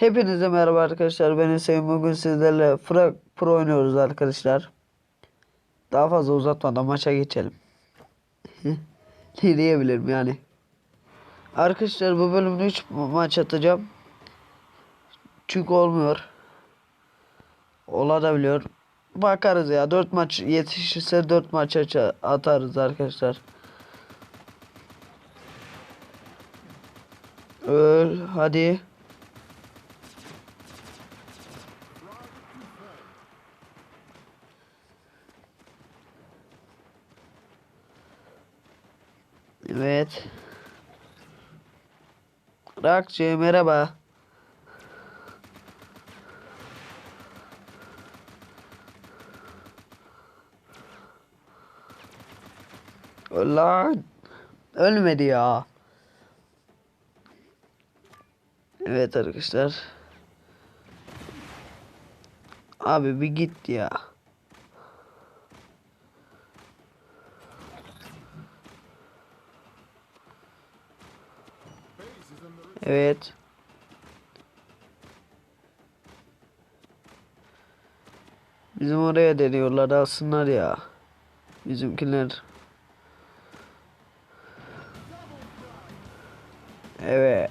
Hepinize merhaba arkadaşlar. Ben Hüseyin. Bugün sizlerle Frag Pro oynuyoruz arkadaşlar. Daha fazla uzatmadan maça geçelim. ne diyebilirim yani. Arkadaşlar bu bölümde 3 maç atacağım. Çünkü olmuyor. Olabiliyor. Bakarız ya. 4 maç yetişirse 4 maç atarız arkadaşlar. Öl hadi. Evet. Rakçı merhaba. Lan ölmedi ya. Evet arkadaşlar. Abi bir git ya. Evet. Bizim oraya deniyorlar alsınlar ya. Bizimkiler. Evet.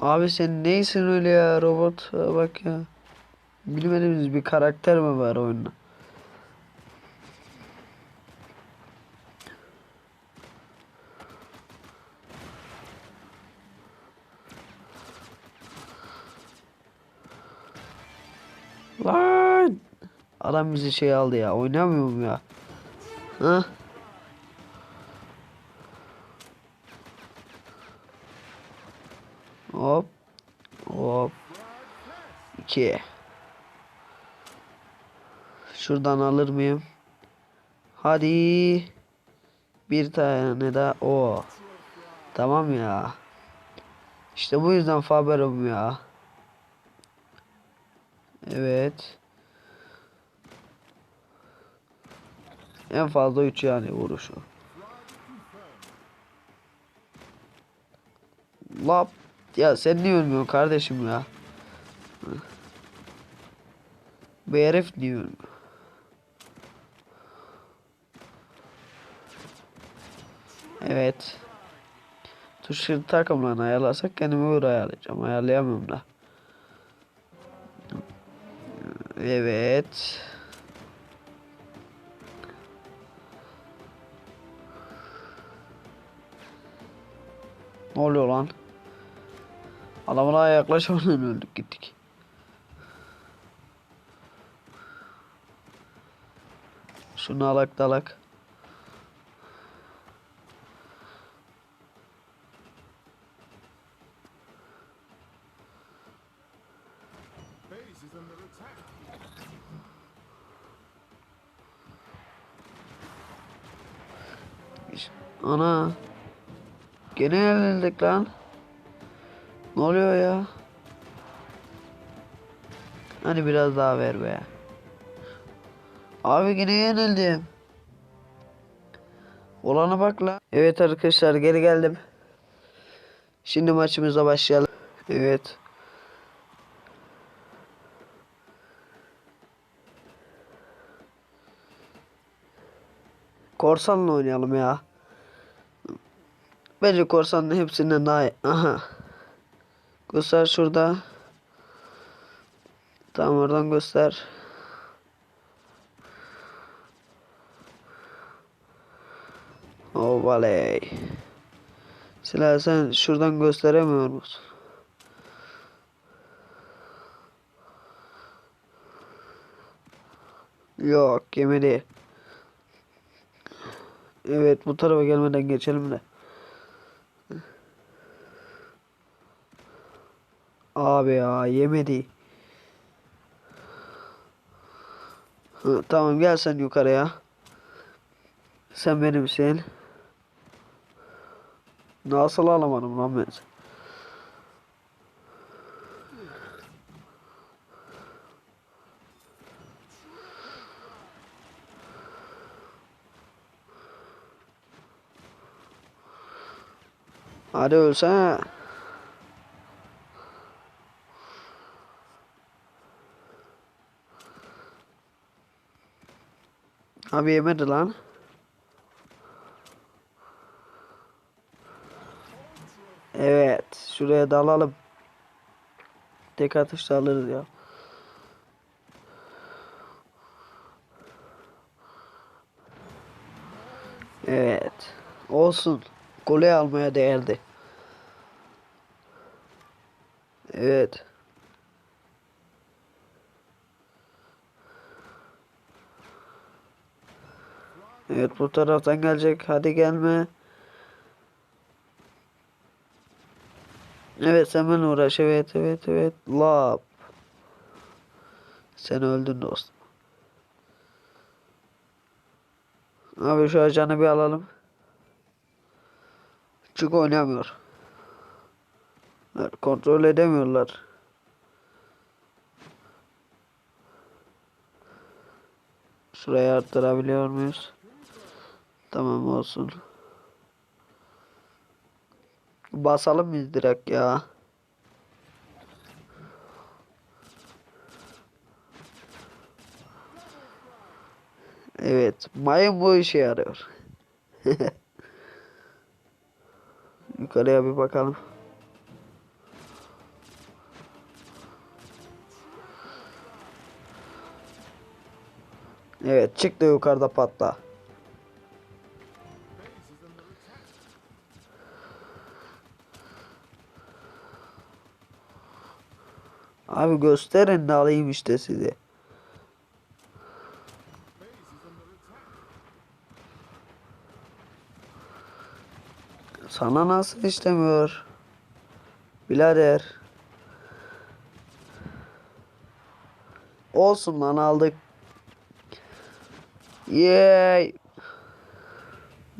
Abi sen neysin öyle ya robot bak ya. Bilmediğimiz bir karakter mi var oyunda? Adam bizi şey aldı ya. Oynamıyorum ya. Ha? Hop. Hop. İki. Şuradan alır mıyım? Hadi. Bir tane daha. O. Tamam ya. İşte bu yüzden Faber'ım ya. Evet. En fazla 3 yani vuruşu. Lap. Ya sen niye ölmüyorsun kardeşim ya? Bu herif niye ölmüyor? Evet. Tuşları takımlarını ayarlasak kendime göre ayarlayacağım. Ayarlayamıyorum da. Evet. Ne oluyor lan? Adamın daha yaklaşmadan öldük gittik. Şunu alak dalak. Yenildik lan. Ne oluyor ya? Hani biraz daha ver be. Abi yine yenildim. Olana bak lan. Evet arkadaşlar geri geldim. Şimdi maçımıza başlayalım. Evet. Korsanla oynayalım ya. Bence korsanın hepsinden daha iyi. Aha. Göster şurada. Tamam oradan göster. Oh valey. Silah sen şuradan gösteremiyor musun? Yok gemi değil. Evet bu tarafa gelmeden geçelim de. Abi ya yemedi. Hı, tamam gel sen yukarıya. Sen benimsin. Nasıl alamadım lan ben seni? Hadi ölsene. Abi yemedi lan. Evet. Şuraya dalalım. Tek atışta alırız ya. Evet. Olsun. Golü almaya değerdi. Evet. Evet bu taraftan gelecek. Hadi gelme. Evet benimle uğraş. Evet evet evet. Lap. Sen öldün dostum. Abi şu ajanı bir alalım. Çünkü oynamıyor. Kontrol edemiyorlar. Şurayı arttırabiliyor muyuz? Tamam olsun. Basalım mı direkt ya? Evet, mayın bu işe yarıyor. Yukarıya bir bakalım. Evet, çıktı yukarıda patla. Abi gösterin de alayım işte sizi. Sana nasıl istemiyor? Birader. Olsun lan aldık. Yay.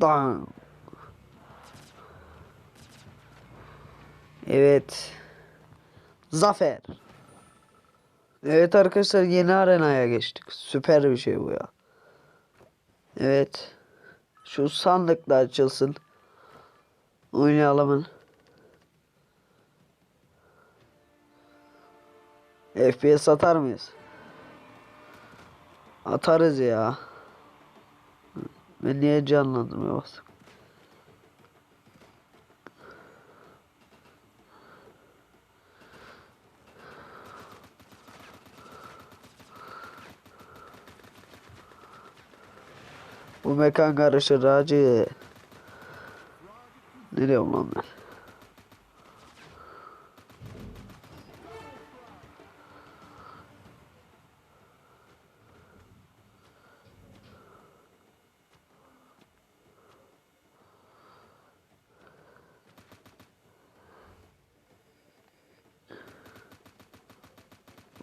Dan. Evet. Zafer. Evet arkadaşlar yeni arenaya geçtik. Süper bir şey bu ya. Evet. Şu sandık da açılsın. Oynayalım. FPS atar mıyız? Atarız ya. Ben niye canlandım ya bak. Bu mekan karışır hacı. Ne diyorum lan ben?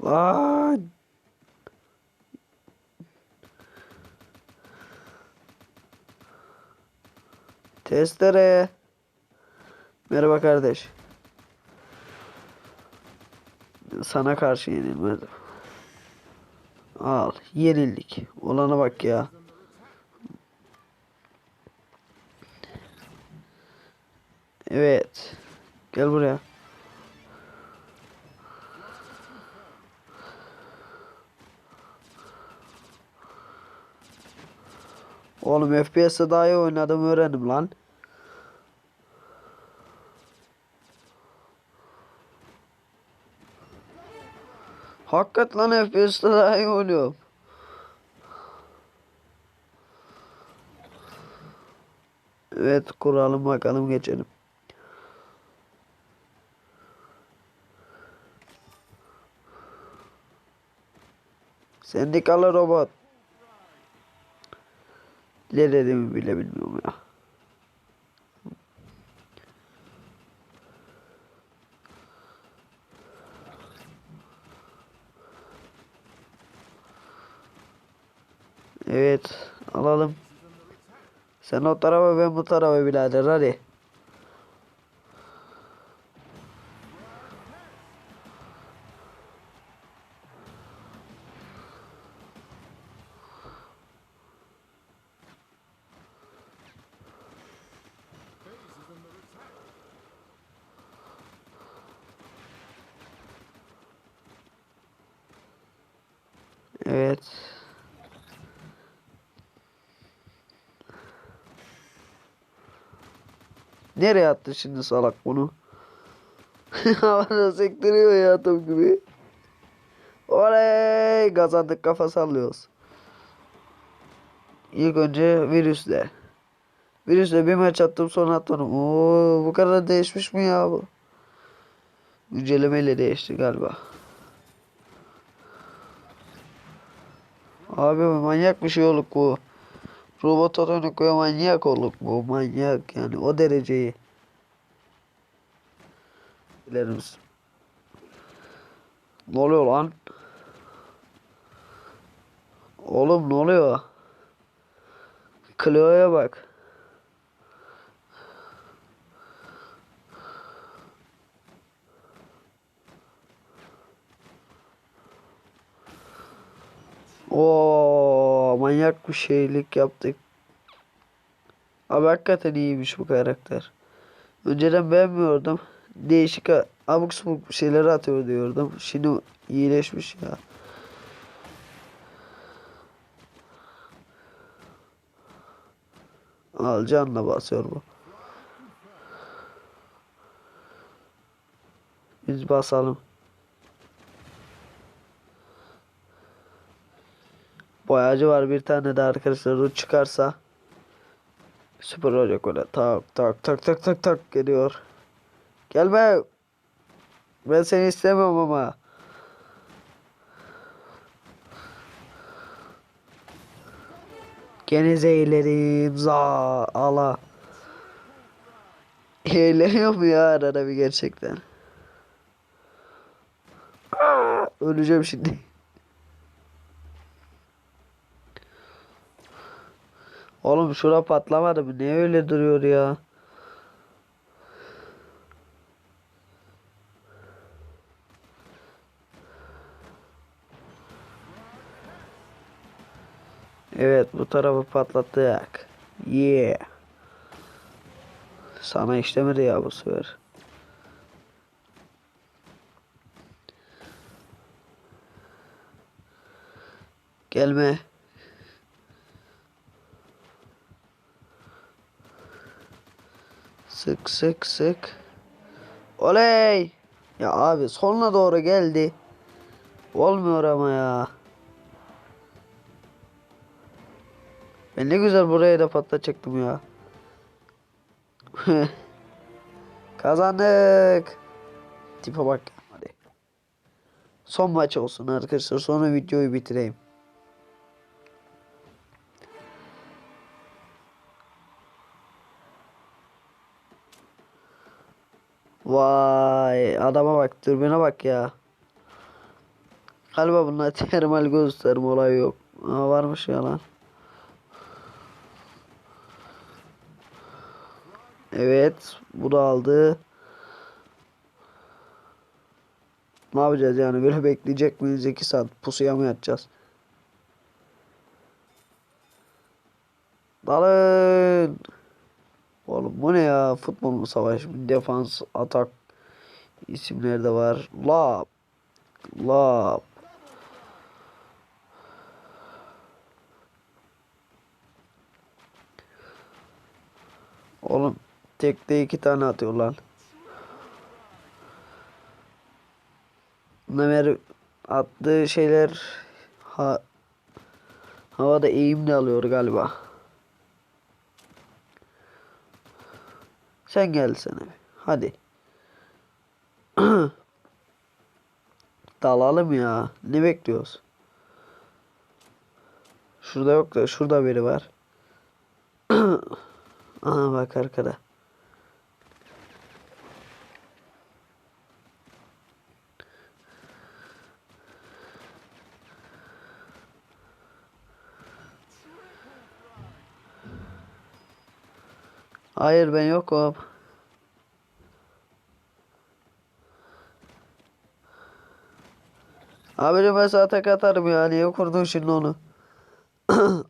Lan. Testere. Merhaba kardeş. Sana karşı yenilmedim. Al. Yenildik. Olana bak ya. Evet. Gel buraya. Oğlum FPS'e daha iyi oynadım öğrendim lan. Hakikat lan FPS'te daha iyi oynuyorum. Evet kuralım bakalım geçelim. Sendikalı robot. Ne dediğimi bile bilmiyorum ya. Evet. Alalım. Sen o tarafa ben bu tarafa birader hadi. Evet. Nereye attı şimdi salak bunu? Havada sektiriyor ya atom gibi. Oley! Kazandık kafa sallıyoruz. İlk önce virüsle. Virüsle bir maç attım sonra atmadım. Oo, bu kadar değişmiş mi ya bu? Güncellemeyle değişti galiba. Abi manyak bir şey olduk bu. Robot Otonoko'ya manyak olduk bu. Manyak yani o dereceyi. Bilerimiz. Ne oluyor lan? Oğlum ne oluyor? Clio'ya bak. Oo manyak bir şeylik yaptık. Abi hakikaten iyiymiş bu karakter. Önceden beğenmiyordum. Değişik abuk subuk şeyleri atıyor diyordum. Şimdi iyileşmiş ya. Al canla basıyor bu. Biz basalım. Boyacı var bir tane de arkadaşlar o çıkarsa süper olacak öyle tak tak tak tak tak tak geliyor. Gelme. Ben seni istemiyorum ama. Gene zehirledim za ala. Eğleniyor mu ya arada bir gerçekten? Öleceğim şimdi. Oğlum şura patlamadı mı? Ne öyle duruyor ya? Evet bu tarafı patlattık. Yeah. Sana işlemedi ya bu sefer. Gelme. Sık sık sık. Oley. Ya abi sonuna doğru geldi. Olmuyor ama ya. Ben ne güzel buraya da patlatacaktım ya. Kazandık. Tipe bak. Hadi. Son maç olsun arkadaşlar. Sonra videoyu bitireyim. Vay adama bak dürbüne bak ya. Galiba bunlar termal gösterme olayı yok. Aa, varmış ya lan. Evet bu da aldı. Ne yapacağız yani böyle bekleyecek miyiz 2 saat pusuya mı yatacağız? Dalın. Oğlum bu ne ya? Futbol mu savaş mı? Defans, atak isimleri de var. Lap. Lap. Oğlum tekte iki tane atıyor lan. Ömer attığı şeyler ha, havada eğimli alıyor galiba. Sen gelsene. Hadi. Dalalım ya. Ne bekliyoruz? Şurada yok da şurada biri var. Aha bak arkada. Hayır ben yokum. Abicim ben sana tek atarım ya. Niye kurdun şimdi onu?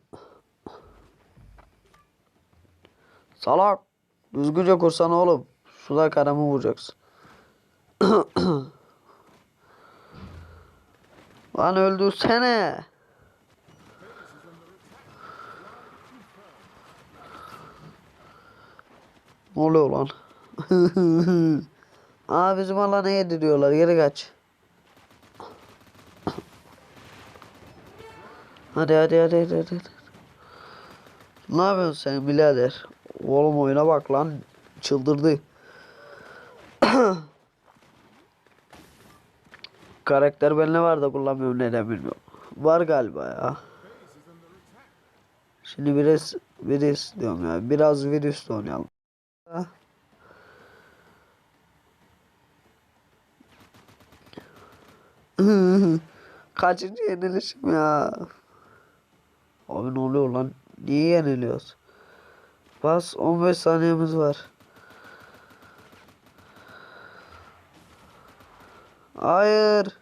Salak. Düzgünce kursana oğlum. Suda karamı vuracaksın. Lan öldürsene. Ne oluyor lan? Aa bizim alana yediriyorlar. Geri kaç. Hadi hadi hadi hadi hadi. Ne yapıyorsun sen birader? Oğlum oyuna bak lan. Çıldırdı. Karakter ben ne var da kullanmıyorum neden bilmiyorum. Var galiba ya. Şimdi biraz virüs diyorum ya. Biraz virüs oynayalım. Ha? Kaçıncı yenilişim ya? Abi ne oluyor lan? Niye yeniliyoruz? Bas 15 saniyemiz var. Hayır.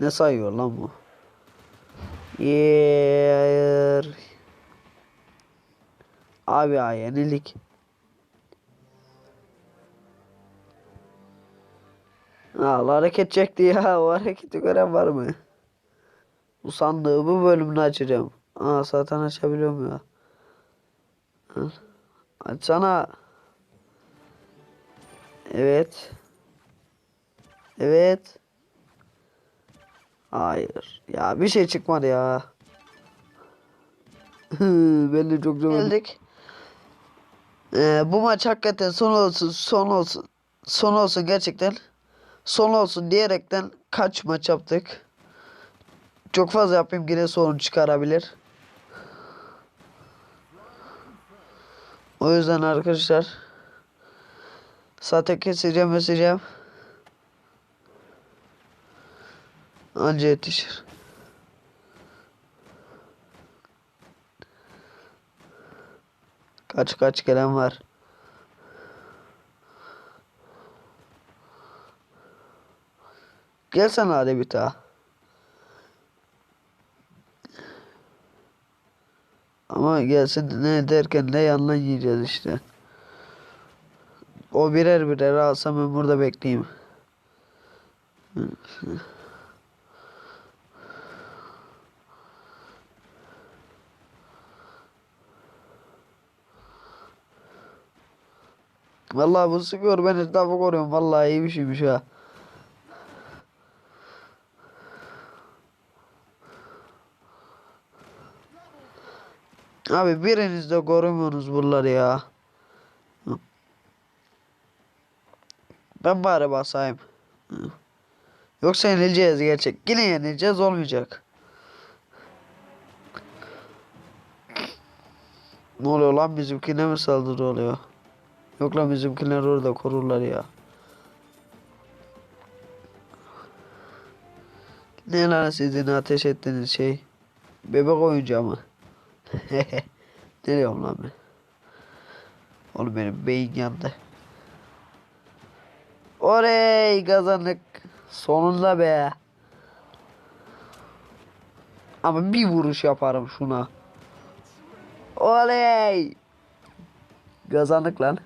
Ne sayıyor lan bu? Yeah, hayır. Abi ya yenilik. Aa, hareket çekti ya. O hareketi gören var mı? Bu sandığı bu bölümünü açacağım. Aa zaten açabiliyorum ya. Açsana. Evet. Evet. Hayır. Ya bir şey çıkmadı ya. de çok zor geldik. Ee, bu maç hakikaten son olsun, son olsun, son olsun gerçekten. Son olsun diyerekten kaç maç yaptık. Çok fazla yapayım yine sorun çıkarabilir. O yüzden arkadaşlar zaten keseceğim keseceğim. Anca yetişir. Kaç kaç gelen var. Gel sen hadi bir daha. Ama gelsin ne derken ne yandan yiyeceğiz işte. O birer birer alsam ben burada bekleyeyim. Vallahi bu sıkıyor ben etrafı koruyorum. Vallahi iyi bir şeymiş ha. Abi biriniz de korumuyorsunuz bunları ya. Ben bari basayım. Yoksa yenileceğiz gerçek. Yine yenileceğiz olmayacak. Ne oluyor lan bizimkine mi saldırı oluyor? Yok lan bizimkiler orada korurlar ya. Ne lan sizin ateş ettiğiniz şey? Bebek oyuncağı mı? ne diyorum lan ben? Oğlum benim beyin yandı. Oley kazandık. Sonunda be. Ama bir vuruş yaparım şuna. Oley. Kazandık lan.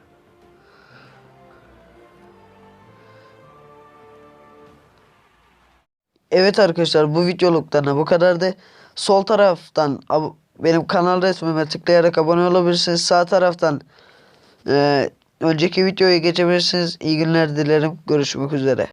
Evet arkadaşlar bu videoluktan bu kadardı. Sol taraftan ab- benim kanal resmime tıklayarak abone olabilirsiniz. Sağ taraftan eee, önceki videoya geçebilirsiniz. İyi günler dilerim. Görüşmek üzere.